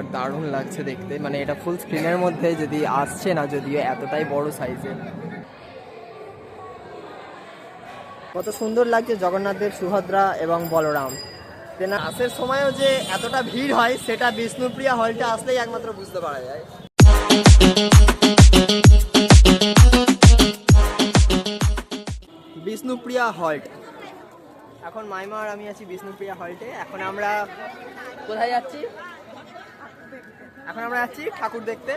প্রকার দারুণ লাগছে দেখতে। মানে এটা ফুল স্ক্রিনের মধ্যে যদি আসছে না, যদিও এতটাই বড় সাইজের কত সুন্দর লাগছে জগন্নাথদেব সুভদ্রা এবং বলরাম। তেনা আসের সময়ও যে এতটা ভিড় হয়, সেটা বিষ্ণুপ্রিয়া হলটা আসলেই একমাত্র বুঝতে পারা যায়। বিষ্ণুপ্রিয়া হল্ট এখন মাইমা আর আমি আছি বিষ্ণুপ্রিয়া হল্টে এখন আমরা কোথায় যাচ্ছি? এখন আমরা যাচ্ছি ঠাকুর দেখতে।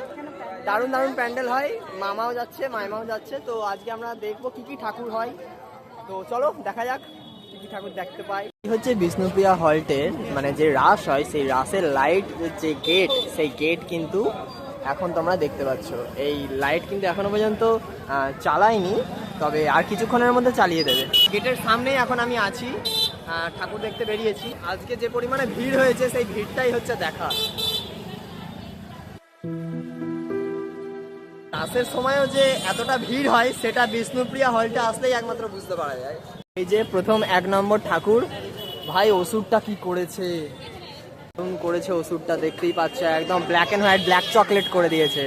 দারুণ দারুণ প্যান্ডেল হয়। মামাও যাচ্ছে, মাইমাও যাচ্ছে। তো আজকে আমরা দেখব কি কি ঠাকুর হয়। তো চলো, দেখা যাক কি কি ঠাকুর দেখতে পাই। হচ্ছে বিষ্ণুপ্রিয়া হল্টের মানে যে রাস হয়, সেই রাসের লাইট যে গেট সেই গেট কিন্তু এখন তোমরা দেখতে পাচ্ছ। এই লাইট কিন্তু এখনও পর্যন্ত চালায়নি। তবে আর কিছুক্ষণের মধ্যে চালিয়ে দেবে। গেটের সামনেই এখন আমি আছি। ঠাকুর দেখতে বেরিয়েছি। আজকে যে পরিমাণে ভিড় হয়েছে, সেই ভিড়টাই হচ্ছে দেখা। রাসের সময়ও যে এতটা ভিড় হয়, সেটা বিষ্ণুপ্রিয়া হলটা আসলেই একমাত্র বুঝতে পারা যায়। এই যে প্রথম এক নম্বর ঠাকুর, ভাই ওষুধটা কি করেছে? করেছে ওষুধটা, দেখতেই পাচ্ছ, একদম black and white black chocolate করে দিয়েছে।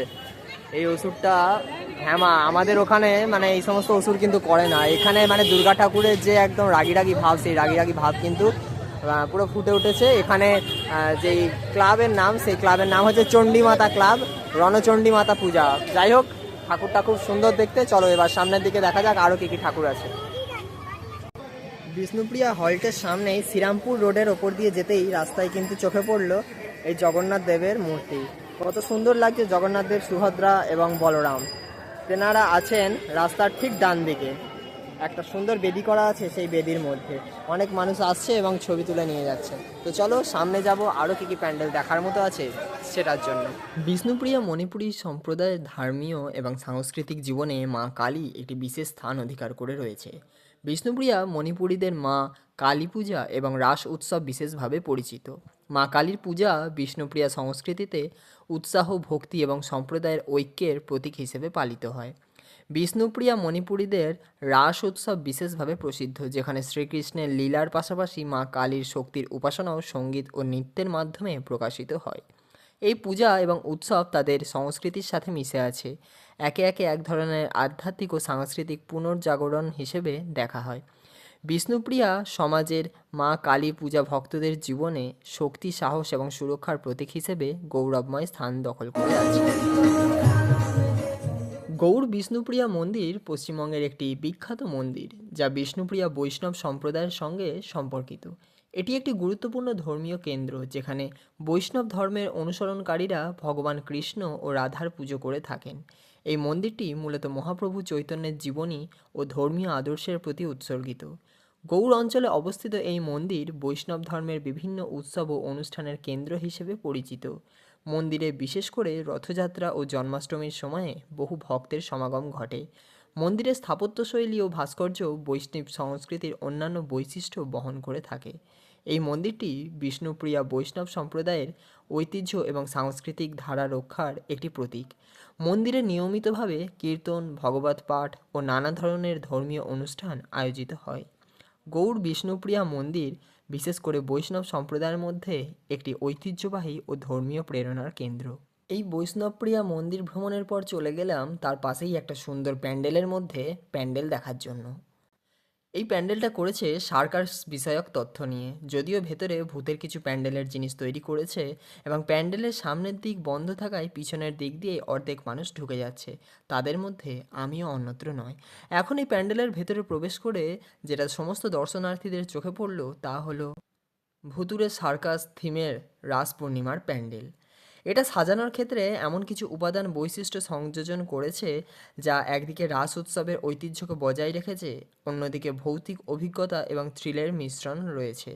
এই ওষুধটা হ্যামা আমাদের ওখানে মানে এই সমস্ত ওষুধ কিন্তু করে না। এখানে মানে দুর্গা ঠাকুরের যে একদম রাগি রাগি ভাব, সেই রাগি রাগি ভাব কিন্তু পুরো ফুটে উঠেছে। এখানে যেই ক্লাবের নাম, সেই ক্লাবের নাম হচ্ছে চণ্ডী মাতা ক্লাব রণচণ্ডী মাতা পূজা। যাই হোক, ঠাকুরটা খুব সুন্দর দেখতে। চলো এবার সামনের দিকে দেখা যাক আরও কি কি ঠাকুর আছে। বিষ্ণুপ্রিয়া হল্টের সামনেই শ্রীরামপুর রোডের ওপর দিয়ে যেতেই রাস্তায় কিন্তু চোখে পড়ল এই জগন্নাথ দেবের মূর্তি। কত সুন্দর লাগছে জগন্নাথ দেব, সুভদ্রা এবং বলরাম। তেনারা আছেন রাস্তার ঠিক ডান দিকে একটা সুন্দর বেদি করা আছে সেই বেদির মধ্যে। অনেক মানুষ আসছে এবং ছবি তুলে নিয়ে যাচ্ছে। তো চলো, সামনে যাব আরও কী কী প্যান্ডেল দেখার মতো আছে সেটার জন্য। বিষ্ণুপ্রিয়া মণিপুরী সম্প্রদায়ের ধর্মীয় এবং সাংস্কৃতিক জীবনে মা কালী একটি বিশেষ স্থান অধিকার করে রয়েছে। বিষ্ণুপ্রিয়া মণিপুরীদের মা কালী পূজা এবং রাস উৎসব বিশেষভাবে পরিচিত। মা কালীর পূজা বিষ্ণুপ্রিয়া সংস্কৃতিতে উৎসাহ, ভক্তি এবং সম্প্রদায়ের ঐক্যের প্রতীক হিসেবে পালিত হয়। বিষ্ণুপ্রিয়া মণিপুরীদের রাস উৎসব বিশেষভাবে প্রসিদ্ধ, যেখানে শ্রীকৃষ্ণের লীলার পাশাপাশি মা কালীর শক্তির উপাসনাও সংগীত ও নৃত্যের মাধ্যমে প্রকাশিত হয়। এই পূজা এবং উৎসব তাদের সংস্কৃতির সাথে মিশে আছে। একে একে এক ধরনের আধ্যাত্মিক ও সাংস্কৃতিক পুনর্জাগরণ হিসেবে দেখা হয়। বিষ্ণুপ্রিয়া সমাজের মা কালী পূজা ভক্তদের জীবনে শক্তি, সাহস এবং সুরক্ষার প্রতীক হিসেবে গৌরবময় স্থান দখল করে আছে। গৌড় বিষ্ণুপ্রিয়া মন্দির পশ্চিমবঙ্গের একটি বিখ্যাত মন্দির, যা বিষ্ণুপ্রিয়া বৈষ্ণব সম্প্রদায়ের সঙ্গে সম্পর্কিত। এটি একটি গুরুত্বপূর্ণ ধর্মীয় কেন্দ্র, যেখানে বৈষ্ণব ধর্মের অনুসরণকারীরা ভগবান কৃষ্ণ ও রাধার পুজো করে থাকেন। এই মন্দিরটি মূলত মহাপ্রভু চৈতন্যের জীবনী ও ধর্মীয় আদর্শের প্রতি উৎসর্গিত। গৌড় অঞ্চলে অবস্থিত এই মন্দির বৈষ্ণব ধর্মের বিভিন্ন উৎসব ও অনুষ্ঠানের কেন্দ্র হিসেবে পরিচিত। মন্দিরে বিশেষ করে রথযাত্রা ও জন্মাষ্টমীর সময়ে বহু ভক্তের সমাগম ঘটে। মন্দিরের স্থাপত্যশৈলী ও ভাস্কর্য, বৈষ্ণব সংস্কৃতির অন্যান্য বৈশিষ্ট্য বহন করে থাকে। এই মন্দিরটি বিষ্ণুপ্রিয়া বৈষ্ণব সম্প্রদায়ের ঐতিহ্য এবং সাংস্কৃতিক ধারা রক্ষার একটি প্রতীক। মন্দিরে নিয়মিতভাবে কীর্তন, ভগবত পাঠ ও নানা ধরনের ধর্মীয় অনুষ্ঠান আয়োজিত হয়। গৌড় বিষ্ণুপ্রিয়া মন্দির বিশেষ করে বৈষ্ণব সম্প্রদায়ের মধ্যে একটি ঐতিহ্যবাহী ও ধর্মীয় প্রেরণার কেন্দ্র। এই বৈষ্ণবপ্রিয়া মন্দির ভ্রমণের পর চলে গেলাম তার পাশেই একটা সুন্দর প্যান্ডেলের মধ্যে প্যান্ডেল দেখার জন্য। এই প্যান্ডেলটা করেছে সার্কাস বিষয়ক তথ্য নিয়ে। যদিও ভেতরে ভূতের কিছু প্যান্ডেলের জিনিস তৈরি করেছে এবং প্যান্ডেলের সামনের দিক বন্ধ থাকায় পিছনের দিক দিয়ে অর্ধেক মানুষ ঢুকে যাচ্ছে। তাদের মধ্যে আমিও অন্যত্র নয়। এখন এই প্যান্ডেলের ভেতরে প্রবেশ করে যেটা সমস্ত দর্শনার্থীদের চোখে পড়ল তা হলো ভুতুরে সার্কাস থিমের রাস পূর্ণিমার প্যান্ডেল। এটা সাজানোর ক্ষেত্রে এমন কিছু উপাদান বৈশিষ্ট্য সংযোজন করেছে যা একদিকে রাস উৎসবের ঐতিহ্যকে বজায় রেখেছে, অন্যদিকে ভৌতিক অভিজ্ঞতা এবং থ্রিলের মিশ্রণ রয়েছে।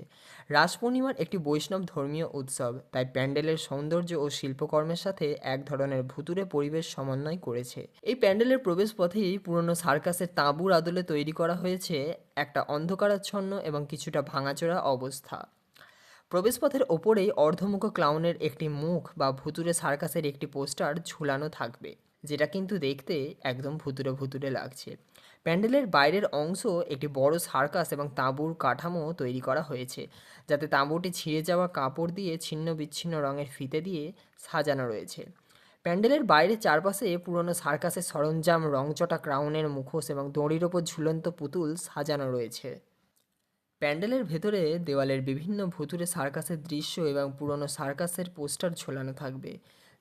রাস পূর্ণিমার একটি বৈষ্ণব ধর্মীয় উৎসব, তাই প্যান্ডেলের সৌন্দর্য ও শিল্পকর্মের সাথে এক ধরনের ভুতুরে পরিবেশ সমন্বয় করেছে। এই প্যান্ডেলের প্রবেশপথেই পুরনো সার্কাসের তাঁবুর আদলে তৈরি করা হয়েছে একটা অন্ধকারাচ্ছন্ন এবং কিছুটা ভাঙাচোরা অবস্থা। প্রবেশপথের ওপরেই অর্ধমুখ ক্লাউনের একটি মুখ বা ভুতুরে সার্কাসের একটি পোস্টার ঝুলানো থাকবে, যেটা কিন্তু দেখতে একদম ভুতুরে ভুতুরে লাগছে। প্যান্ডেলের বাইরের অংশ একটি বড় সার্কাস এবং তাঁবুর কাঠামো তৈরি করা হয়েছে, যাতে তাঁবুটি ছিঁড়ে যাওয়া কাপড় দিয়ে ছিন্ন বিচ্ছিন্ন রঙের ফিতে দিয়ে সাজানো রয়েছে। প্যান্ডেলের বাইরে চারপাশে পুরনো সার্কাসের সরঞ্জাম, রংচটা ক্রাউনের মুখোশ এবং দড়ির ওপর ঝুলন্ত পুতুল সাজানো রয়েছে। প্যান্ডেলের ভেতরে দেওয়ালের বিভিন্ন ভুতুরে সার্কাসের দৃশ্য এবং পুরনো সার্কাসের পোস্টার ঝোলানো থাকবে।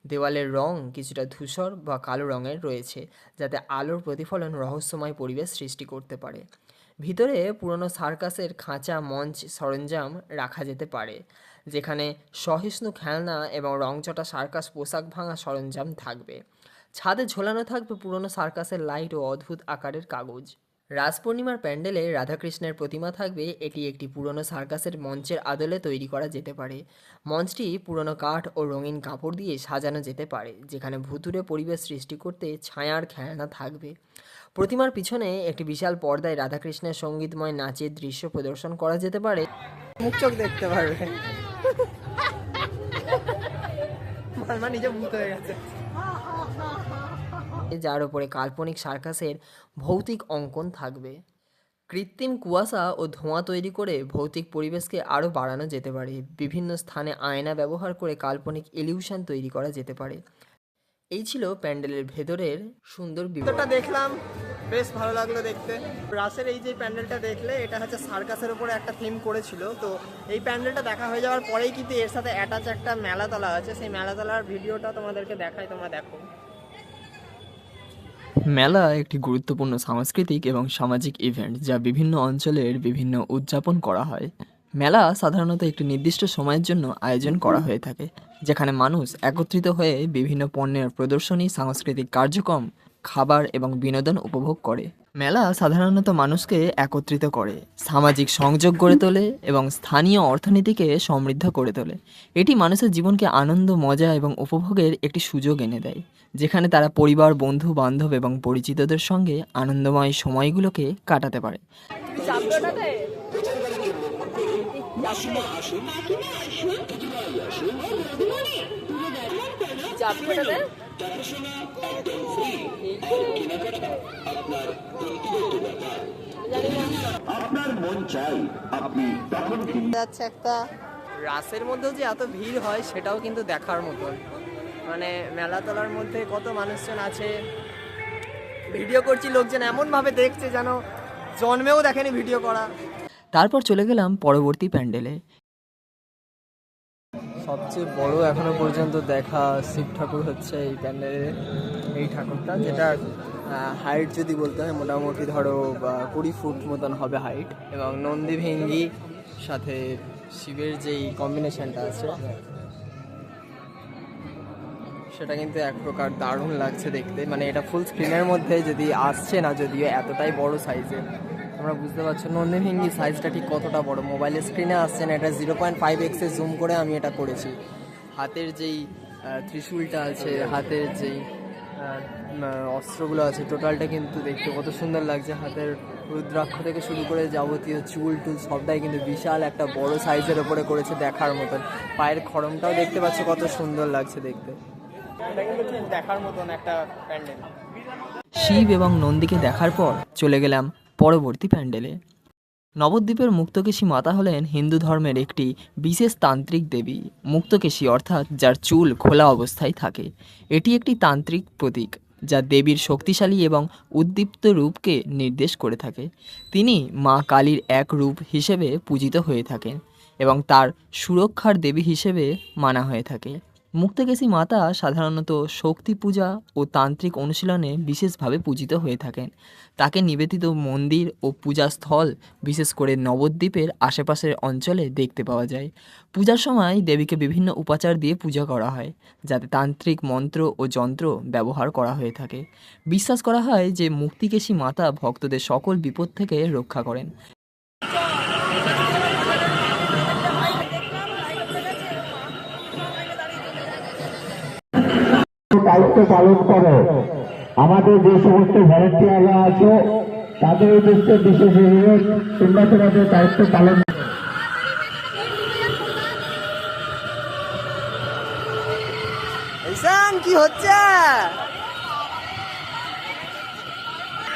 দেওয়ালের রং কিছুটা ধূসর বা কালো রঙের রয়েছে, যাতে আলোর প্রতিফলন রহস্যময় পরিবেশ সৃষ্টি করতে পারে। ভিতরে পুরনো সার্কাসের খাঁচা, মঞ্চ, সরঞ্জাম রাখা যেতে পারে, যেখানে সহিষ্ণু খেলনা এবং রংচটা সার্কাস পোশাক ভাঙা সরঞ্জাম থাকবে। ছাদে ঝোলানো থাকবে পুরনো সার্কাসের লাইট ও অদ্ভুত আকারের কাগজ। রাস পূর্ণিমার প্যান্ডেলে রাধাকৃষ্ণের প্রতিমা থাকবে। এটি একটি পুরনো সার্কাসের মঞ্চের আদলে তৈরি করা যেতে পারে। মঞ্চটি পুরনো কাঠ ও রঙিন কাপড় দিয়ে সাজানো যেতে পারে যেখানে ভুতুরে পরিবেশ সৃষ্টি করতে ছায়ার খেলনা থাকবে। প্রতিমার পিছনে একটি বিশাল পর্দায় রাধাকৃষ্ণের সঙ্গীতময় নাচের দৃশ্য প্রদর্শন করা যেতে পারে। মুখ চোখ দেখতে পারবে। নিজে ভূত হয়ে গেছে। যার উপরে কাল্পনিক সার্কাসের ভৌতিক অঙ্কন থাকবে। কৃত্রিম কুয়াশা ও ধোঁয়া তৈরি করে ভৌতিক পরিবেশকে আরও বাড়ানো যেতে পারে। বিভিন্ন স্থানে আয়না ব্যবহার করে কাল্পনিক ইলিউশন তৈরি করা যেতে পারে। এই ছিল প্যান্ডেলের ভেতরের সুন্দর বিবরণটা দেখলাম, বেশ ভালো লাগল দেখতে। রাসের এই যে প্যান্ডেলটা দেখলে, এটা হচ্ছে সার্কাসের উপরে একটা থিম করেছিল। তো এই প্যান্ডেলটা দেখা হয়ে যাওয়ার পরেই কিন্তু এর সাথে অ্যাটাচ একটা মেলাতলা আছে। সেই মেলাতলার ভিডিওটা তোমাদেরকে দেখাই, তোমরা দেখো। মেলা একটি গুরুত্বপূর্ণ সাংস্কৃতিক এবং সামাজিক ইভেন্ট যা বিভিন্ন অঞ্চলের বিভিন্ন উদযাপন করা হয়। মেলা সাধারণত একটি নির্দিষ্ট সময়ের জন্য আয়োজন করা হয়ে থাকে, যেখানে মানুষ একত্রিত হয়ে বিভিন্ন পণ্যের প্রদর্শনী, সাংস্কৃতিক কার্যক্রম খাবার এবং বিনোদন উপভোগ করে। মেলা সাধারণত মানুষকে একত্রিত করে, সামাজিক সংযোগ গড়ে তোলে এবং স্থানীয় অর্থনীতিকে সমৃদ্ধ করে তোলে। এটি মানুষের জীবনকে আনন্দ, মজা এবং উপভোগের একটি সুযোগ এনে দেয়, যেখানে তারা পরিবার, বন্ধু, বান্ধব এবং পরিচিতদের সঙ্গে আনন্দময় সময়গুলোকে কাটাতে পারে। আপনার মন চাই আপনি তখন যাচ্ছে একটা রাসের মধ্যেও যে এত ভিড় হয় সেটাও কিন্তু দেখার মতন। মানে মেলাতলার মধ্যে কত মানুষজন আছে। ভিডিও করছি লোকজন এমনভাবে দেখছে যেন জন্মেও দেখেনি ভিডিও করা। তারপর চলে গেলাম পরবর্তী প্যান্ডেলে। সবচেয়ে বড় এখনও পর্যন্ত দেখা শিব ঠাকুর হচ্ছে এই প্যান্ডেলের এই ঠাকুরটা যেটার হাইট যদি বলতে হয়, মোটামুটি ধরো কুড়ি ফুট মতন হবে হাইট এবং নন্দী ভেঙ্গি সাথে শিবের যেই কম্বিনেশনটা আছে, সেটা কিন্তু এক প্রকার দারুণ লাগছে দেখতে। মানে এটা ফুল স্ক্রিনের মধ্যে যদি আসছে না, যদিও এতটাই বড় সাইজের তোমরা বুঝতে পারছ নন্দীভিঙ্গি সাইজটা ঠিক কতটা বড়? মোবাইলের স্ক্রিনে আসছে না এটা জিরো পয়েন্ট ফাইভ এক্সে জুম করে আমি এটা করেছি। হাতের যেই ত্রিশূলটা আছে হাতের যেই অস্ত্রগুলো আছে টোটালটা কিন্তু দেখতে কত সুন্দর লাগছে। হাতের রুদ্রাক্ষ থেকে শুরু করে যাবতীয় চুল টুল সবটাই কিন্তু বিশাল একটা বড় সাইজের ওপরে করেছে দেখার মতন। পায়ের খড়মটাও দেখতে পাচ্ছ কত সুন্দর লাগছে দেখতে। এটা কিন্তু ঠিক দেখার মতন একটা প্যান্ডেল। শিব এবং নন্দীকে দেখার পর চলে গেলাম পরবর্তী প্যান্ডেলে। নবদ্বীপের মুক্তকেশী মাতা হলেন হিন্দু ধর্মের একটি বিশেষ তান্ত্রিক দেবী। মুক্তকেশী অর্থাৎ যার চুল খোলা অবস্থায় থাকে। এটি একটি তান্ত্রিক প্রতীক, যা দেবীর শক্তিশালী এবং উদ্দীপ্ত রূপকে নির্দেশ করে থাকে। তিনি মা কালীর এক রূপ হিসেবে পূজিত হয়ে থাকেন এবং তার সুরক্ষার দেবী হিসেবে মানা হয়ে থাকে। মুক্তকেশী মাতা সাধারণত শক্তি পূজা ও তান্ত্রিক অনুশীলনে বিশেষভাবে পূজিত হয়ে থাকেন। তাকে নিবেদিত মন্দির ও পূজাস্থল বিশেষ করে নবদ্বীপের আশেপাশের অঞ্চলে দেখতে পাওয়া যায়। পূজার সময় দেবীকে বিভিন্ন উপাচার দিয়ে পূজা করা হয়, যাতে তান্ত্রিক মন্ত্র ও যন্ত্র ব্যবহার করা হয়ে থাকে। বিশ্বাস করা হয় যে মুক্তিকেশী মাতা ভক্তদের সকল বিপদ থেকে রক্ষা করেন। দায়িত্ব পালন করে। আমাদের যে সমস্ত ভলেন্টিয়াররা আছে তাদের উদ্দেশ্যে বিশেষ অনুরোধ তোমরা তোমাদের দায়িত্ব পালন কি হচ্ছে?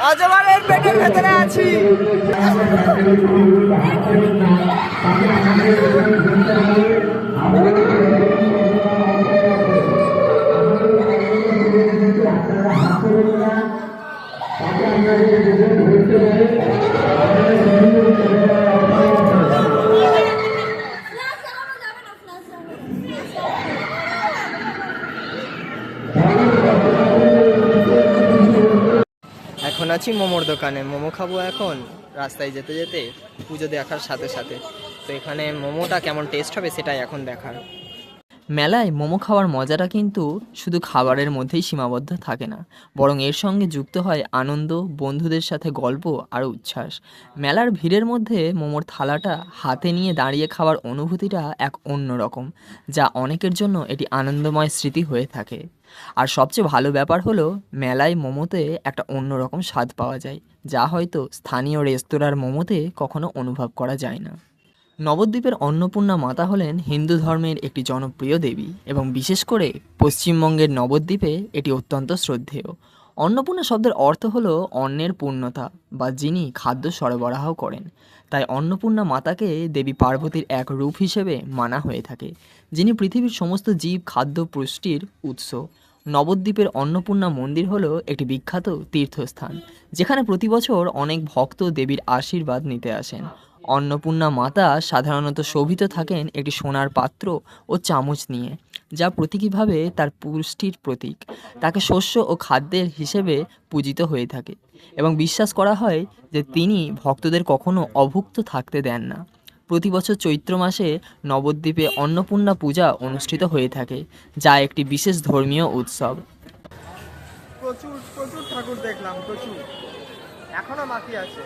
অজগরের পেটের ভেতরে আছি। ফ্লাশ এখন আছি মোমোর দোকানে। মোমো খাব এখন, রাস্তায় যেতে যেতে, পুজো দেখার সাথে সাথে। তো এখানে মোমোটা কেমন টেস্ট হবে সেটাই এখন দেখার। মেলায় মোমো খাওয়ার মজাটা কিন্তু শুধু খাবারের মধ্যেই সীমাবদ্ধ থাকে না, বরং এর সঙ্গে যুক্ত হয় আনন্দ, বন্ধুদের সাথে গল্প আর উচ্ছ্বাস। মেলার ভিড়ের মধ্যে মোমোর থালাটা হাতে নিয়ে দাঁড়িয়ে খাওয়ার অনুভূতিটা এক অন্য রকম, যা অনেকের জন্য এটি আনন্দময় স্মৃতি হয়ে থাকে। আর সবচেয়ে ভালো ব্যাপার হলো, মেলায় মোমোতে একটা অন্যরকম স্বাদ পাওয়া যায়, যা হয়তো স্থানীয় রেস্তোরাঁর মোমোতে কখনো অনুভব করা যায় না। নবদ্বীপের অন্নপূর্ণা মাতা হলেন হিন্দু ধর্মের একটি জনপ্রিয় দেবী এবং বিশেষ করে পশ্চিমবঙ্গের নবদ্বীপে এটি অত্যন্ত শ্রদ্ধেয়। অন্নপূর্ণা শব্দের অর্থ হলো অন্নের পূর্ণতা বা যিনি খাদ্য সরবরাহ করেন। তাই অন্নপূর্ণা মাতাকে দেবী পার্বতীর এক রূপ হিসেবে মানা হয়ে থাকে, যিনি পৃথিবীর সমস্ত জীব খাদ্য পুষ্টির উৎস। নবদ্বীপের অন্নপূর্ণা মন্দির হলো একটি বিখ্যাত তীর্থস্থান, যেখানে প্রতি বছর অনেক ভক্ত দেবীর আশীর্বাদ নিতে আসেন। অন্নপূর্ণা মাতা সাধারণত শোভিত থাকেন একটি সোনার পাত্র ও চামচ নিয়ে, যা প্রতীকীভাবে তার পুষ্টির প্রতীক। তাকে শস্য ও খাদ্যের হিসেবে পূজিত হয়ে থাকে এবং বিশ্বাস করা হয় যে তিনি ভক্তদের কখনো অভুক্ত থাকতে দেন না। প্রতি বছর চৈত্র মাসে নবদ্বীপে অন্নপূর্ণা পূজা অনুষ্ঠিত হয়ে থাকে, যা একটি বিশেষ ধর্মীয় উৎসব। প্রচুর প্রচুর ঠাকুর দেখলাম, প্রচুর। এখনও আছে।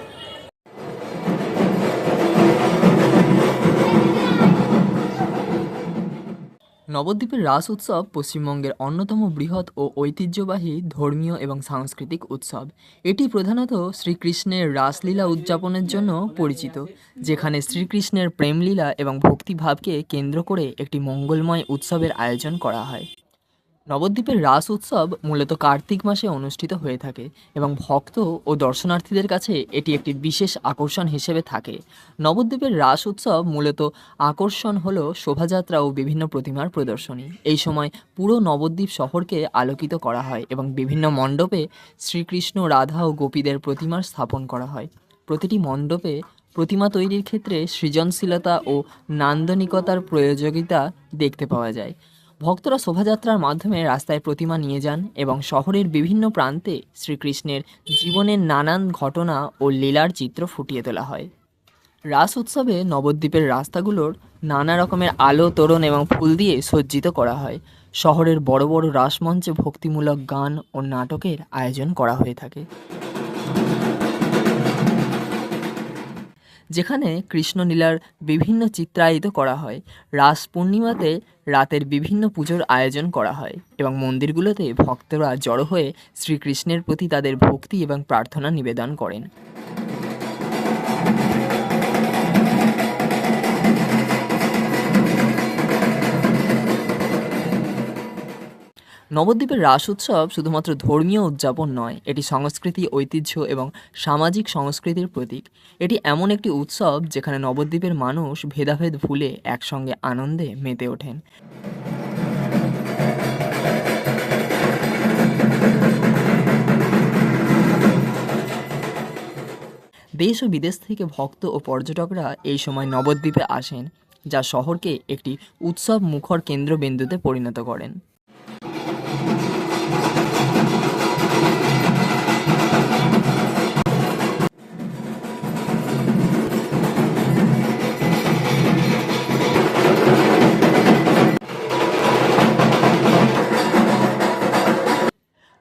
নবদ্বীপের রাস উৎসব পশ্চিমবঙ্গের অন্যতম বৃহৎ ও ঐতিহ্যবাহী ধর্মীয় এবং সাংস্কৃতিক উৎসব। এটি প্রধানত শ্রীকৃষ্ণের রাসলীলা উদযাপনের জন্য পরিচিত, যেখানে শ্রীকৃষ্ণের প্রেমলীলা এবং ভক্তিভাবকে কেন্দ্র করে একটি মঙ্গলময় উৎসবের আয়োজন করা হয়। নবদ্বীপের রাস উৎসব মূলত কার্তিক মাসে অনুষ্ঠিত হয়ে থাকে এবং ভক্ত ও দর্শনার্থীদের কাছে এটি একটি বিশেষ আকর্ষণ হিসেবে থাকে। নবদ্বীপের রাস উৎসব মূলত আকর্ষণ হল শোভাযাত্রা ও বিভিন্ন প্রতিমার প্রদর্শনী। এই সময় পুরো নবদ্বীপ শহরকে আলোকিত করা হয় এবং বিভিন্ন মণ্ডপে শ্রীকৃষ্ণ, রাধা ও গোপীদের প্রতিমার স্থাপন করা হয়। প্রতিটি মণ্ডপে প্রতিমা তৈরির ক্ষেত্রে সৃজনশীলতা ও নান্দনিকতার প্রয়োজনীয়তা দেখতে পাওয়া যায়। ভক্তরা শোভাযাত্রার মাধ্যমে রাস্তায় প্রতিমা নিয়ে যান এবং শহরের বিভিন্ন প্রান্তে শ্রীকৃষ্ণের জীবনের নানান ঘটনা ও লীলার চিত্র ফুটিয়ে তোলা হয়। রাস উৎসবে নবদ্বীপের রাস্তাগুলোর নানা রকমের আলো, তোরণ এবং ফুল দিয়ে সজ্জিত করা হয়। শহরের বড় বড় রাসমঞ্চে ভক্তিমূলক গান ও নাটকের আয়োজন করা হয়ে থাকে। যেখানে কৃষ্ণলীলার বিভিন্ন চিত্রায়িত করা হয়। রাস পূর্ণিমাতে রাতের বিভিন্ন পুজোর আয়োজন করা হয় এবং মন্দিরগুলোতে ভক্তরা জড়ো হয়ে শ্রীকৃষ্ণের প্রতি তাদের ভক্তি এবং প্রার্থনা নিবেদন করেন। নবদ্বীপের রাস উৎসব শুধুমাত্র ধর্মীয় উদযাপন নয়, এটি সংস্কৃতি, ঐতিহ্য এবং সামাজিক সংস্কৃতির প্রতীক। এটি এমন একটি উৎসব যেখানে নবদ্বীপের মানুষ ভেদাভেদ ভুলে একসঙ্গে আনন্দে মেতে ওঠেন। দেশ ও বিদেশ থেকে ভক্ত ও পর্যটকরা এই সময় নবদ্বীপে আসেন, যা শহরকে একটি উৎসব মুখর কেন্দ্রবিন্দুতে পরিণত করেন।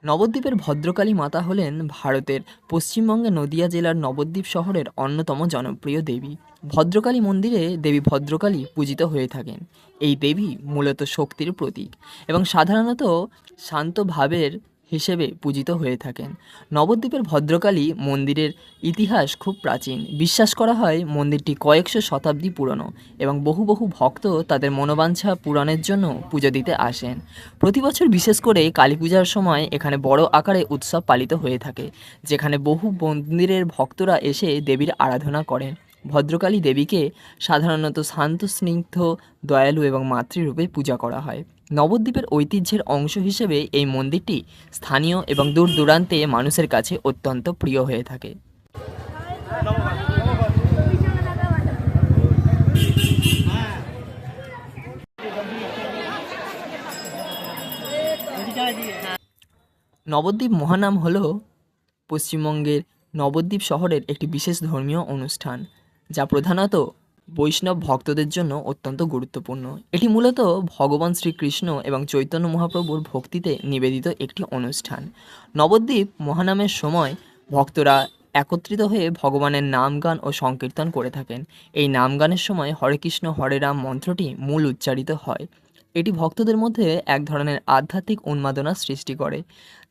নবদ্বীপের ভদ্রকালী মাতা হলেন ভারতের পশ্চিমবঙ্গে নদিয়া জেলার নবদ্বীপ শহরের অন্যতম জনপ্রিয় দেবী। ভদ্রকালী মন্দিরে দেবী ভদ্রকালী পূজিত হয়ে থাকেন। এই দেবী মূলত শক্তির প্রতীক এবং সাধারণত শান্ত ভাবের হিসেবে পূজিত হয়ে থাকেন। নবদ্বীপের ভদ্রকালী মন্দিরের ইতিহাস খুব প্রাচীন। বিশ্বাস করা হয় মন্দিরটি কয়েকশো শতাব্দী পুরনো এবং বহু বহু ভক্ত তাদের মনোবাঞ্ছা পূরণের জন্য পুজো দিতে আসেন। প্রতি বছর বিশেষ করে কালী পূজার সময় এখানে বড় আকারে উৎসব পালিত হয়ে থাকে, যেখানে বহু মন্দিরের ভক্তরা এসে দেবীর আরাধনা করেন। ভদ্রকালী দেবীকে সাধারণত শান্ত, স্নিগ্ধ, দয়ালু এবং মাতৃরূপে পূজা করা হয়। নবদ্বীপের ঐতিহ্যের অংশ হিসেবে এই মন্দিরটি স্থানীয় এবং দূর দূরান্তে মানুষের কাছে অত্যন্ত প্রিয় হয়ে থাকে। নবদ্বীপ মহানাম হল পশ্চিমবঙ্গের নবদ্বীপ শহরের একটি বিশেষ ধর্মীয় অনুষ্ঠান, যা প্রধানত বৈষ্ণব ভক্তদের জন্য অত্যন্ত গুরুত্বপূর্ণ। এটি মূলত ভগবান শ্রীকৃষ্ণ এবং চৈতন্য মহাপ্রভুর ভক্তিতে নিবেদিত একটি অনুষ্ঠান। নবদ্বীপ মহানামের সময় ভক্তরা একত্রিত হয়ে ভগবানের নাম গান ও সংকীর্তন করে থাকেন। এই নাম গানের সময় হরে কৃষ্ণ, হরে রাম মন্ত্রটি মূল উচ্চারিত হয়। এটি ভক্তদের মধ্যে এক ধরনের আধ্যাত্মিক উন্মাদনা সৃষ্টি করে।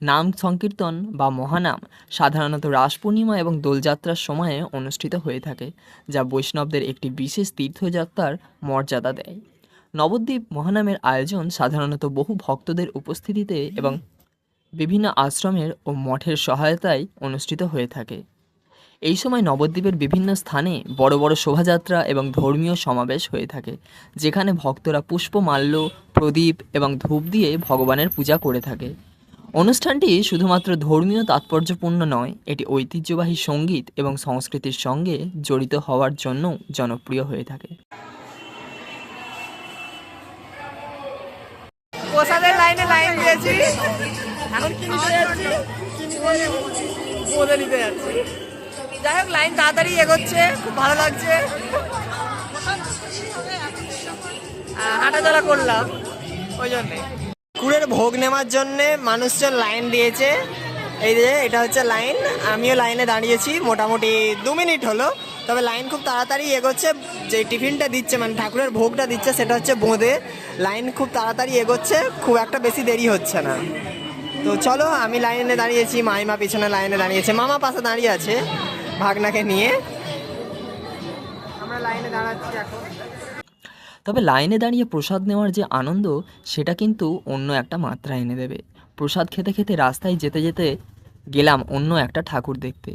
নাম সংকীর্তন বা মহানাম সাধারণত রাস পূর্ণিমা এবং দোলযাত্রার সময়ে অনুষ্ঠিত হয়ে থাকে, যা বৈষ্ণবদের একটি বিশেষ তীর্থযাত্রার মর্যাদা দেয়। নবদ্বীপ মহানামের আয়োজন সাধারণত বহু ভক্তদের উপস্থিতিতে এবং বিভিন্ন আশ্রমের ও মঠের সহায়তায় অনুষ্ঠিত হয়ে থাকে। এই সময় নবদ্বীপের বিভিন্ন স্থানে বড় বড় শোভাযাত্রা এবং ধর্মীয় সমাবেশ হয়ে থাকে, যেখানে ভক্তরা পুষ্পমাল্য, প্রদীপ এবং ধূপ দিয়ে ভগবানের পূজা করে থাকে। অনুষ্ঠানটি শুধুমাত্র ধর্মীয় তাৎপর্যপূর্ণ নয়, এটি ঐতিহ্যবাহী সংগীত এবং সংস্কৃতির সঙ্গে জড়িত হওয়ার জন্য জনপ্রিয় হয়ে থাকে। প্রসাদের লাইনে লাইন দিয়েছি। এখন কি নিতে যাচ্ছি? নিতে যাচ্ছি? যাই হোক লাইন তাড়াতাড়ি এগোচ্ছে, খুব ভালো লাগছে। হাঁটাচলা করলাম, ওই জন্যে। কুড়ের ভোগ নেওয়ার জন্যে মানুষজন লাইন দিয়েছে। এই যে, এটা হচ্ছে লাইন আমিও লাইনে দাঁড়িয়েছি, মোটামুটি দু মিনিট হলো। তবে লাইন খুব তাড়াতাড়ি এগোচ্ছে, যে টিফিনটা দিচ্ছে মানে ঠাকুরের ভোগটা দিচ্ছে, সেটা হচ্ছে বোঁদে। লাইন খুব তাড়াতাড়ি এগোচ্ছে, খুব একটা বেশি দেরি হচ্ছে না। তো চলো, আমি লাইনে দাঁড়িয়েছি, মাইমা পিছনে লাইনে দাঁড়িয়েছে, মামা পাশে দাঁড়িয়ে আছে। ভাগনাকে নিয়ে। আমরা লাইনে দাঁড়াচ্ছি এখন। তবে লাইনে দাঁড়িয়ে প্রসাদ নেওয়ার যে আনন্দ সেটা কিন্তু অন্য একটা মাত্রা এনে দেবে। প্রসাদ খেতে খেতে রাস্তায় যেতে যেতে গেলাম অন্য একটা ঠাকুর দেখতে।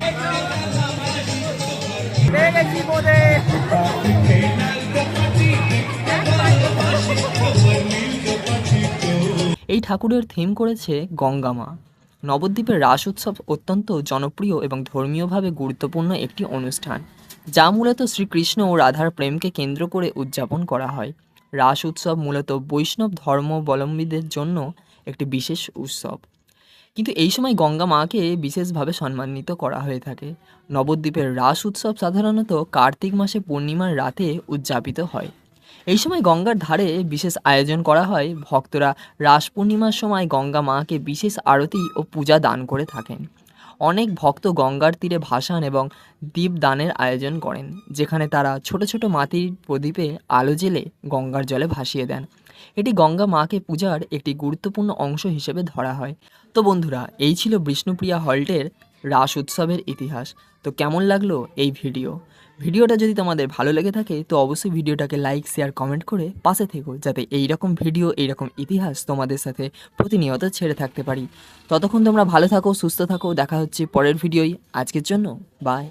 এই ঠাকুরের থিম করেছে গঙ্গা মা। নবদ্বীপের রাস উৎসব অত্যন্ত জনপ্রিয় এবং ধর্মীয়ভাবে গুরুত্বপূর্ণ একটি অনুষ্ঠান, যা মূলত শ্রীকৃষ্ণ ও রাধার প্রেমকে কেন্দ্র করে উদযাপন করা হয়। রাস উৎসব মূলত বৈষ্ণব ধর্মাবলম্বীদের জন্য একটি বিশেষ উৎসব। কিন্তু এই সময় গঙ্গা মাকে বিশেষভাবে সম্মানিত করা হয়ে থাকে। নবদ্বীপের রাস উৎসব সাধারণত কার্তিক মাসে পূর্ণিমার রাতে উদযাপিত হয়। এই সময় গঙ্গার ধারে বিশেষ আয়োজন করা হয়। ভক্তরা রাস পূর্ণিমার সময় গঙ্গা মাকে বিশেষ আরতি ও পূজা দান করে থাকেন। অনেক ভক্ত গঙ্গার তীরে ভাসান এবং দীপদানের আয়োজন করেন, যেখানে তারা ছোট ছোট মাটির প্রদীপে আলো জেলে গঙ্গার জলে ভাসিয়ে দেন। এটি গঙ্গা মাকে পূজার একটি গুরুত্বপূর্ণ অংশ হিসেবে ধরা হয়। তো বন্ধুরা, এই ছিল বিষ্ণুপ্রিয়া হল্টের রাস উৎসবের ইতিহাস। তো কেমন লাগল এই ভিডিও? ভিডিওটা যদি তোমাদের ভালো লেগে থাকে, তো অবশ্যই ভিডিওটাকে লাইক শেয়ার কমেন্ট করে পাশে থেকো, যাতে এই রকম ভিডিও এই রকম ইতিহাস তোমাদের সাথে প্রতিনিয়ত ছেড়ে থাকতে পারি। ততক্ষণ তোমরা ভালো থাকো, সুস্থ থাকো, দেখা হচ্ছে পরের ভিডিওই আজকের জন্য বাই